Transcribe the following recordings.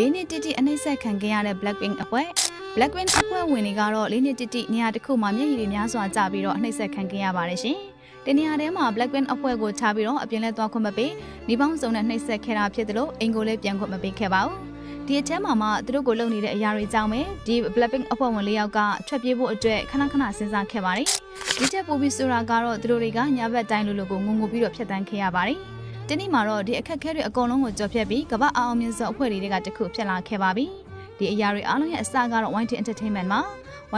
လေးနှစ်တိတိအနှိမ့်ဆက်ခံခဲ့ရတဲ့ Blackpink အဖွဲ့ Blackpink အဖွဲ့ဝင်တွေကတော့လေးနှစ်တိတိနေရာတစ်ခုမှာမျက်ရည်တွေများစွာကျပြီးတော့အနှိမ့်ဆက်ခံခဲ့ရပါတယ်ရှင်။ဒီနေရာထဲမှာ Blackpink အဖွဲ့ကိုထားပြီးတော့အပြင်လဲသွားခွင့်မပေးနေပေါင်းစုံနဲ့နှိမ့်ဆက်ခဲ့တာဖြစ်တယ်လို့အင်ကိုလည်းပြန်ခွင့်မပေးခဲ့ပါဘူး။ဒီအထက်မှာမှသူတို့ကိုလုပ်နေတဲ့အရာတွေကြောင့်ပဲဒီ Blackpink အဖွဲ့ဝင်၄ယောက်ကထွက်ပြေးဖို့အတွက်ခဏခဏစဉ်းစားခဲ့ပါတယ်။ဒီချက်ပိုပြီးဆိုတာကတော့သူတို့တွေကညဘက်တိုင်းလိုလိုကိုငုံငုံပြီးတော့ဖျက်ဆီးခဲ့ရပါတယ်။ ဒီနေ့မှာတော့ဒီအခက်အခဲတွေအကုန်လုံးကိုကြော်ဖြတ်ပြီးကမ္ဘာအောင်မြင်ဆုံးအဖွဲ့တွေကတခုဖြစ်လာခဲ့ပါပြီ။ဒီအရာတွေအားလုံးရဲ့အစကတော့ YT Entertainment မှာ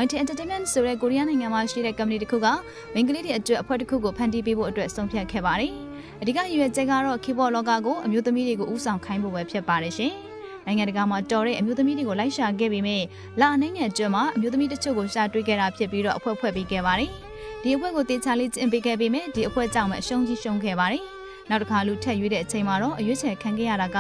YT Entertainment ဆိုတဲ့ကိုရီးယားနိုင်ငံမှာရှိတဲ့ company တစ်ခုကမိန်းကလေးတွေအတွက်အဖွဲ့တစ်ခုကိုဖန်တီးပေးဖို့အတွက်ဆုံးဖြတ်ခဲ့ပါတယ်။အဓိကရည်ရွယ်ချက်ကတော့ keyboard လောကကိုအမျိုးသမီးတွေကိုဦးဆောင်ခိုင်းဖို့ပဲဖြစ်ပါတယ်ရှင်။နိုင်ငံတကာမှာတော်တဲ့အမျိုးသမီးတွေကိုလိုက်ရှာခဲ့ပေမဲ့လာအနေငယ်ကျွန်းမှာအမျိုးသမီးတချို့ကိုရှာတွေ့ခဲ့တာဖြစ်ပြီးတော့အဖွဲ့ဖွဲ့ပေးခဲ့ပါတယ်။ဒီအဖွဲ့ကိုတေချာလေးကျင့်ပေးခဲ့ပေမဲ့ဒီအဖွဲ့ကြောင့်ပဲအရှုံးကြီးရှုံးခဲ့ပါတယ်။ နောက်တစ်ခါလူထက်ရွေးတဲ့အချိန်မှာတော့အရွေးချယ်ခံခဲ့ရတာက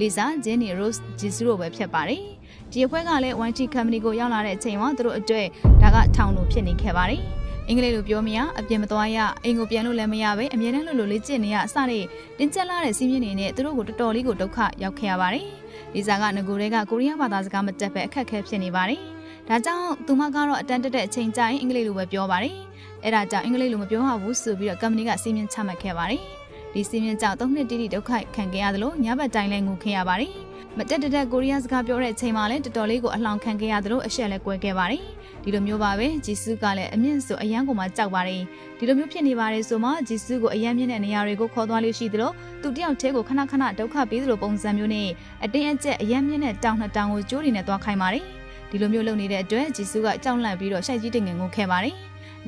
လီဇာဂျင်းနီရိုစ်ဂျီဆူတို့ပဲဖြစ်ပါတယ်။ဒီအဖွဲ့ကလည်း YT company ကိုရောက်လာတဲ့အချိန်မှာသူတို့အတွက်ဒါကထောင်လို့ဖြစ်နေခဲ့ပါတယ်။အင်္ဂလိပ်လိုပြောမရအပြင်မသွားရအိမ်ကိုပြန်လို့လည်းမရပဲအမြဲတမ်းလိုလိုလေးကျင့်နေရအစတဲ့တင်းကျပ်လာတဲ့စီးမြင့်နေနဲ့သူတို့ကိုတော်တော်လေးကိုဒုက္ခရောက်ခဲ့ရပါတယ်။လီဇာကငကိုတွေကကိုရီးယားဘာသာစကားမတက်ပဲအခက်အခဲဖြစ်နေပါတယ်။ဒါကြောင့်သူမကတော့အတန်းတက်တဲ့အချိန်ကျရင်အင်္ဂလိပ်လိုပဲပြောပါတယ်။အဲ့ဒါကြောင့်အင်္ဂလိပ်လိုမပြောရဘူးဆိုပြီးတော့ company ကစီးမြင့်ချမှတ်ခဲ့ပါတယ်။ ဒီစီးမြင့်ကြောင့်၃နှစ်တိတိဒုက္ခခံခဲ့ရသလိုညဘက်တိုင်းလည်းငိုခဲ့ရပါတယ်။မတက်တက်တက်ကိုရီးယားစကားပြောတဲ့အချိန်မှာလည်းတော်တော်လေးကိုအလောင်ခံခဲ့ရသလိုအရှက်လည်းကွဲခဲ့ပါတယ်။ဒီလိုမျိုးပါပဲဂျီဆူကလည်းအမြင့်ဆိုအရန်ကိုမှကြောက်ပါတယ်ဒီလိုမျိုးဖြစ်နေပါတယ်ဆိုမှဂျီဆူကိုအရန်မြင့်တဲ့နေရာတွေကိုခေါ်သွားလို့ရှိသလိုသူတယောက်တည်းကိုခဏခဏဒုက္ခပေးသလိုပုံစံမျိုးနဲ့အတင်းအကျပ်အရန်မြင့်တဲ့တောင်နှစ်တောင်ကိုကျိုးတွေနဲ့သွားခိုင်းပါတယ်ဒီလိုမျိုးလုပ်နေတဲ့အတွက်ဂျီဆူကကြောက်လန့်ပြီးတော့ရှိုက်ကြီးတင်ငင်ကိုခဲပါတယ်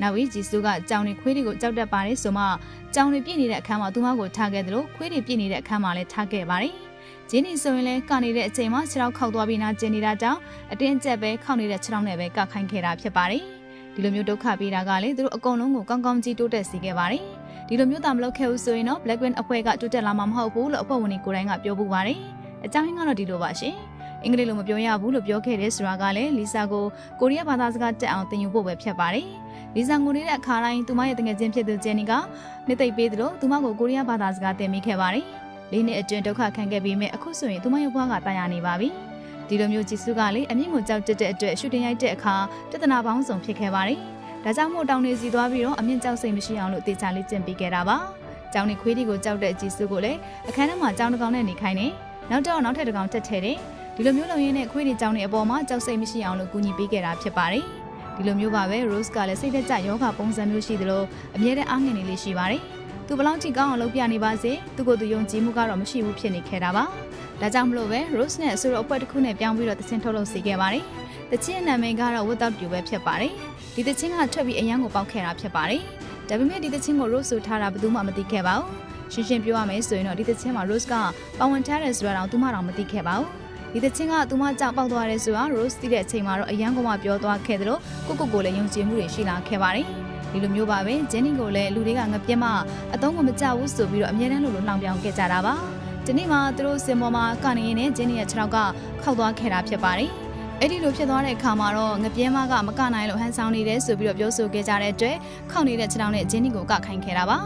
နောက်ပြီးဂျီဆူကကြောင်တွေခွေးတွေကိုကြောက်တတ်ပါတယ်ဆိုမှကြောင်တွေပြည့်နေတဲ့အခန်းမှာသူမကိုထားခဲ့သလိုခွေးတွေပြည့်နေတဲ့အခန်းမှာလည်းထားခဲ့ပါတယ်ဂျင်းနီဆိုရင်လည်းကနေတဲ့အချိန်မှာခြေထောက်ခောက်သွားပြီးနာကျင်နေတာကြောင့်အတင်းကျပ်ပဲခောက်နေတဲ့ခြေထောက်နဲ့ပဲကခိုင်းခဲ့တာဖြစ်ပါတယ်။ဒီလိုမျိုးဒုက္ခပေးတာကလည်းသူတို့အကုန်လုံးကိုကောင်းကောင်းကြီးတိုးတက်စေခဲ့ပါတယ်။ဒီလိုမျိုးတာမလုပ်ခဲ့ဘူးဆိုရင်တော့ Blackpink အဖွဲ့ကတိုးတက်လာမှာမဟုတ်ဘူးလို့အဖွဲ့ဝင်တွေကိုယ်တိုင်ကပြောပူပါတယ်။အကြောင်းရင်းကတော့ဒီလိုပါရှင်။ အင်္ဂလိပ်လိုမပြောရဘူးလို့ပြောခဲ့တဲ့ဆိုတာကလည်းလီဆာကိုကိုရီးယားဘာသာစကားတက်အောင်သင်ယူဖို့ပဲဖြစ်ပါတယ်။လီဆာငိုနေတဲ့အခါတိုင်းသူမရဲ့တငယ်ချင်းဖြစ်သူဂျန်နီကနှစ်သိပ်ပေးသလိုသူမကိုကိုရီးယားဘာသာစကားသင်မိခဲ့ပါတယ်။လေးနှစ်အတွင်းဒုက္ခခံခဲ့ပြီးမြဲအခုဆိုရင်သူမရဲ့ဘဝကတာယာနေပါပြီဒီလိုမျိုးကြည်စုကလေအမြင့်ကိုကြောက်တက်တဲ့အတွက်ရှူတင်ရိုက်တဲ့အခါပြဿနာပေါင်းစုံဖြစ်ခဲ့ပါတယ်ဒါကြောင့်မို့တောင်နေစီသွားပြီးတော့အမြင့်ကြောက်စိတ်မရှိအောင်လို့တေချာလေးကျင့်ပေးခဲ့တာပါကျောင်းနေခွေးတွေကိုကြောက်တဲ့ကြည်စုကိုလည်းအခန်းထဲမှာကျောင်းတစ်ကောင်နဲ့နေခိုင်းနေနောက်တော့နောက်ထပ်တစ်ကောင်တက်ထဲတယ် ဒီလိုမျိုးလုပ်ရင်းနဲ့ခွေးတွေကျောင်းနေအပေါ်မှာကြောက်စိတ်မရှိအောင်လို့ကူညီပေးခဲ့တာဖြစ်ပါတယ်ဒီလိုမျိုးပါပဲ Rose ကလည်းစိတ်သက်ကြယောဂပုံစံမျိုးရှိသလိုအမြဲတမ်းအားငယ်နေလေးရှိပါတယ်သူဘလောက်ကြည့်ကောင်းအောင်လုပ်ပြနေပါစေသူကိုယ်သူယုံကြည်မှုကတော့မရှိဘူးဖြစ်နေခဲ့တာပါဒါကြောင့်မလို့ပဲ Rose နဲ့ဆိုတော့အပွဲတစ်ခုနဲ့ပြောင်းပြီးတော့သချင်းထုတ်လုပ်စေခဲ့ပါတယ်တချင်းနာမည်ကတော့ Without You ပဲဖြစ်ပါတယ်ဒီတချင်းကထွက်ပြီးအရန်ကိုပေါက်ခဲ့တာဖြစ်ပါတယ်ဒါပေမဲ့ဒီတချင်းကို Rose ဆိုထားတာဘယ်သူမှမသိခဲ့ပါဘူးရှင်းရှင်းပြောရမယ်ဆိုရင်တော့ဒီတချင်းမှာ Rose ကပါဝင်ထားတယ်ဆိုတာတော့သူမှတော့မသိခဲ့ပါဘူး ဒီတချင်းကသူမကြောက်ပေါက်သွားတယ်ဆိုတာ Rose သိတဲ့အချိန်မှာတော့အရန်ကမှပြောသွားခဲ့တယ်လို့ကိုကိုကိုလည်းယုံကြည်မှုတွေရှိလာခဲ့ပါတယ်ဒီလိုမျိုးပါပဲဂျင်းနီကိုလည်းလူတွေကငပြက်မအတုံးကမကြဘူးဆိုပြီးတော့အမြဲတမ်းလိုလိုနှောင်ပြောင်ခဲ့ကြတာပါဒီနေ့မှသူတို့စင်ပေါ်မှာကနေရင်းနဲ့ဂျင်းနီရဲ့ခြေထောက်ကခောက်သွားခဲ့တာဖြစ်ပါတယ် အဲ့ဒီလိုဖြစ်သွားတဲ့အခါမှာတော့ငပြဲမကမကနိုင်လို့ဟန်ဆောင်နေတယ်ဆိုပြီးတော့ပြောဆိုခဲ့ကြတဲ့အတွက်ခောက်နေတဲ့ခြေထောက်နဲ့ဂျင်းနီကိုကခိုင်းခဲ့တာပါ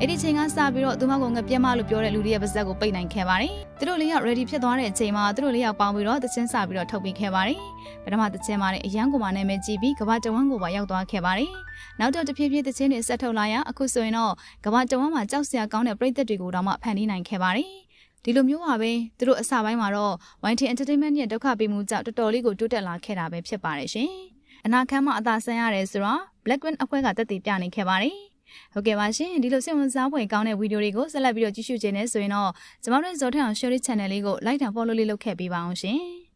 အဲ့ဒီချိန်ကစပြီးတော့သူမကငပြဲမလို့ပြောတဲ့လူတွေရဲ့ပါဇက်ကိုပိတ်နိုင်ခဲ့ပါတယ်သူတို့လေးယောက် ready ဖြစ်သွားတဲ့အချိန်မှာသူတို့လေးယောက်ပေါင်းပြီးတော့တချင်းစပြီးတော့ထုတ်ပေးခဲ့ပါတယ်ပထမတချင်းမှာလည်းအရန်ကိုမှနာမည်ကြည့်ပြီးကဘာတဝန်းကိုပါရောက်သွားခဲ့ပါတယ်နောက်တော့တဖြည်းဖြည်းတချင်းတွေဆက်ထုတ်လာရအခုဆိုရင်တော့ကဘာတဝန်းမှာကြောက်စရာကောင်းတဲ့ပြည်သက်တွေကိုတော့မှဖန်တီးနိုင်ခဲ့ပါတယ် ဒီလိုမျိုးပါပဲသူတို့အစပိုင်းမှာတော့ YT Entertainment ရဲ့ဒုက္ခပေးမှုကြောင့်တော်တော်လေးကိုတိုးတက်လာခဲ့တာပဲဖြစ်ပါတယ်ရှင်။အနာခမ်းမှာအသာဆန်းရတယ်ဆိုတော့ Blackpink အဖွဲ့ကတက်တည်ပြနေခဲ့ပါတယ်။ဟုတ်ကဲ့ပါရှင်ဒီလိုစိတ်ဝင်စားဖွယ်ကောင်းတဲ့ဗီဒီယိုတွေကိုဆက်လက်ပြီးတော့ကြည့်ရှုခြင်းနဲ့ဆိုရင်တော့ကျွန်တော်တို့ဇော်ထအောင် share channel လေးကို like and follow လေးလုပ်ခဲ့ပေးပါအောင်ရှင်။